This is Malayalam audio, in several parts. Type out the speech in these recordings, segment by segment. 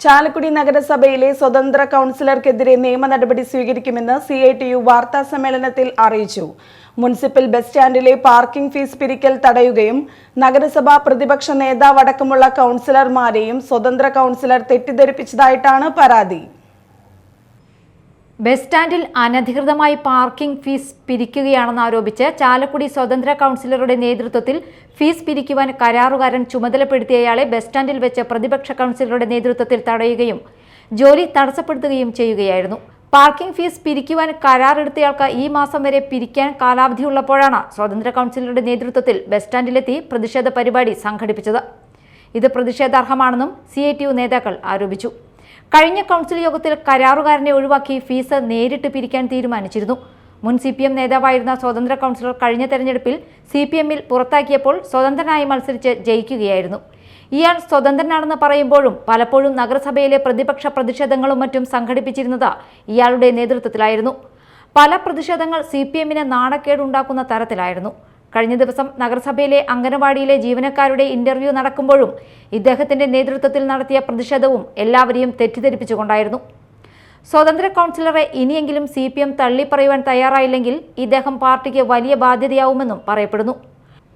ചാലക്കുടി നഗരസഭയിലെ സ്വതന്ത്ര കൗൺസിലർക്കെതിരെ നിയമ നടപടി സ്വീകരിക്കുമെന്ന് സി ഐ ടി യു വാർത്താ സമ്മേളനത്തിൽ അറിയിച്ചു. മുനിസിപ്പൽ ബസ് സ്റ്റാൻഡിലെ പാർക്കിംഗ് ഫീസ് പിരിക്കൽ തടയുകയും നഗരസഭാ പ്രതിപക്ഷ നേതാവടക്കമുള്ള കൗൺസിലർമാരെയും സ്വതന്ത്ര കൗൺസിലർ തെറ്റിദ്ധരിപ്പിച്ചതായിട്ടാണ് പരാതി. ബസ് സ്റ്റാൻഡിൽ അനധികൃതമായി പാർക്കിംഗ് ഫീസ് പിരിക്കുകയാണെന്ന് ആരോപിച്ച് ചാലക്കുടി സ്വതന്ത്ര കൗൺസിലറുടെ നേതൃത്വത്തിൽ ഫീസ് പിരിക്കുവാൻ കരാറുകാരൻ ചുമതലപ്പെടുത്തിയയാളെ ബസ് സ്റ്റാൻഡിൽ വെച്ച് പ്രതിപക്ഷ കൗൺസിലറുടെ നേതൃത്വത്തിൽ തടയുകയും ജോലി തടസ്സപ്പെടുത്തുകയും ചെയ്യുകയായിരുന്നു. പാർക്കിംഗ് ഫീസ് പിരിക്കുവാൻ കരാറെടുത്തയാൾക്ക് ഈ മാസം വരെ പിരിക്കാൻ കാലാവധിയുള്ളപ്പോഴാണ് സ്വതന്ത്ര കൗൺസിലറുടെ നേതൃത്വത്തിൽ ബസ് സ്റ്റാൻഡിലെത്തി പ്രതിഷേധ പരിപാടി സംഘടിപ്പിച്ചത്. ഇത് പ്രതിഷേധാർഹമാണെന്നും സി നേതാക്കൾ ആരോപിച്ചു. കഴിഞ്ഞ കൗൺസിൽ യോഗത്തിൽ കരാറുകാരനെ ഒഴിവാക്കി ഫീസ് നേരിട്ട് പിരിക്കാൻ തീരുമാനിച്ചിരുന്നു. മുൻ സി പി എം നേതാവായിരുന്ന സ്വതന്ത്ര കൗൺസിലർ കഴിഞ്ഞ തെരഞ്ഞെടുപ്പിൽ സി പി എമ്മിൽ പുറത്താക്കിയപ്പോൾ സ്വതന്ത്രനായി മത്സരിച്ച് ജയിക്കുകയായിരുന്നു. ഇയാൾ സ്വതന്ത്രനാണെന്ന് പറയുമ്പോഴും പലപ്പോഴും നഗരസഭയിലെ പ്രതിപക്ഷ പ്രതിഷേധങ്ങളും മറ്റും സംഘടിപ്പിച്ചിരുന്നത് ഇയാളുടെ നേതൃത്വത്തിലായിരുന്നു. പല പ്രതിഷേധങ്ങൾ സി പി എമ്മിന് നാണക്കേടുണ്ടാക്കുന്ന തരത്തിലായിരുന്നു. കഴിഞ്ഞ ദിവസം നഗരസഭയിലെ അംഗനവാടിയിലെ ജീവനക്കാരുടെ ഇന്റർവ്യൂ നടക്കുമ്പോഴും ഇദ്ദേഹത്തിന്റെ നേതൃത്വത്തിൽ നടത്തിയ പ്രതിഷേധവും എല്ലാവരെയും തെറ്റിദ്ധരിപ്പിച്ചുകൊണ്ടായിരുന്നു. സ്വതന്ത്ര കൗൺസിലറെ ഇനിയെങ്കിലും സി പി എം തള്ളിപ്പറയുവാൻ തയ്യാറായില്ലെങ്കിൽ ഇദ്ദേഹം പാർട്ടിക്ക് വലിയ ബാധ്യതയാവുമെന്നും പറയപ്പെടുന്നു.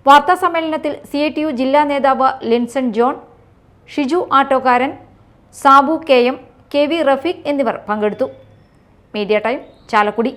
വാർത്താ സമ്മേളനത്തിൽ സി ഐ ടി യു ജില്ലാ നേതാവ് Linson John Shiju Attokkaran Sabu K M K V Rafeeq എന്നിവർ പങ്കെടുത്തു. Media time Chalakudy.